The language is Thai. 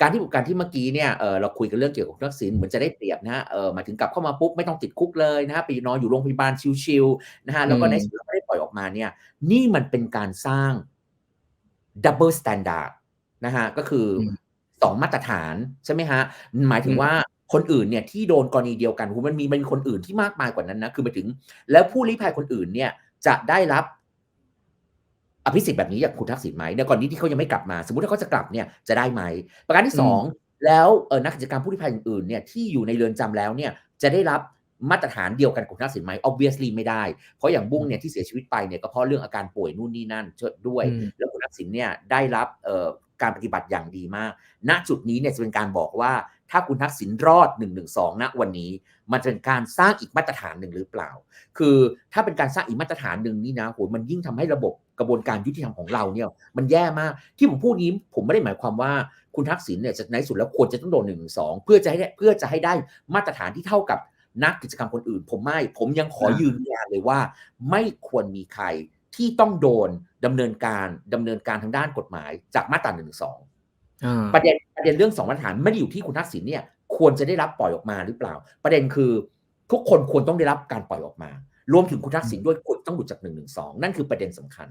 การที่การที่เมื่อกี้เนี่ยเออเราคุยกันเรื่องเกี่ยวกับคุณทักษิณเหมือนจะได้เปรียบนะฮะเออหมายถึงกลับเข้ามาปุ๊บไม่ต้องติดคุกเลยนะฮะไปนอนอยู่โรงพยาบาลชิลๆนะฮะแล้วก็ในสุดก็ได้ปล่อยออกมาเนี่ย นี่มันเป็นการสร้างดับเบิลสแตนดาร์ดนะฮะก็คืออมสองมาตรฐานใช่ไหมฮะหมายถึงว่าคนอื่นเนี่ยที่โดนกรณีเดียวกันโอ้โหมันมีมันมีคนอื่นที่มากมายกว่านั้นนะคือหมายถึง แล้วผู้ลี้ภัยคนอื่นเนี่ยจะได้รับ อภิสิทธิ์แบบนี้จากคุณทักษิณไหมในกรณีที่เขายังไม่กลับมา สมมติถ้าเขาจะกลับเนี่ยจะได้ไหม ประการที่สองแล้วเออนักกิจกรรมผู้ลี้ภัยอื่นๆเนี่ยที่อยู่ในเรือนจำแล้วเนี่ยจะได้รับมาตรฐานเดียวกันกับคุณทักษิณไหม obviously ไม่ได้ เพราะอย่างบุ้งเนี่ยที่เสียชีวิตไปเนี่ยก็เพราะเรื่องอาการป่วยนู่นนี่นั่นด้วยอืมแล้วคุณทักษิณเนี่ยได้รับเอ่อการปฏิบัติอย่างดีมาก ณ จุดนี้เนี่ยจะเป็นการบอกว่า ถ้าคุณทักษิณรอด1นึณวันนี้ มันจะเป็นการสร้างอีกมาตรฐานหนึ่งหรือเปล่า คือถ้าเป็นการสร้างอีกมาตรฐานหนึ่งนี่นะโหมันยิ่งทำให้ระบบกระบวนการยุติธรรมของเราเนี่ย มันแย่มากที่ผมพูดนี้ผมไม่ได้หมายความว่าคุณทักษิณเนี่ยจะในสุดแล้วควรจะต้องโดนหนึ่งสองเพื่อจะให้ได้เพื่อจะให้ได้มาตรฐานที่เท่ากับนักกิจกรรมคนอื่น ผมไม่ ผมยังขอยืนยันเลยว่า ไม่ควรมีใครที่ต้องโดนดำเนินการดำเนินการทางด้านกฎหมายจากมาตราหนึ่งสองอ่า ประเด็นประเด็นเรื่องสองมาตรฐานไม่ได้อยู่ที่คุณทักษิณเนี่ย ควรจะได้รับปล่อยออกมาหรือเปล่า ประเด็นคือทุกคนควรต้องได้รับการปล่อยออกมา รวมถึงคุณทักษิณด้วยควรต้องหลุดจากหนึ่งหนึ่งสองนั่นคือประเด็นสำคัญ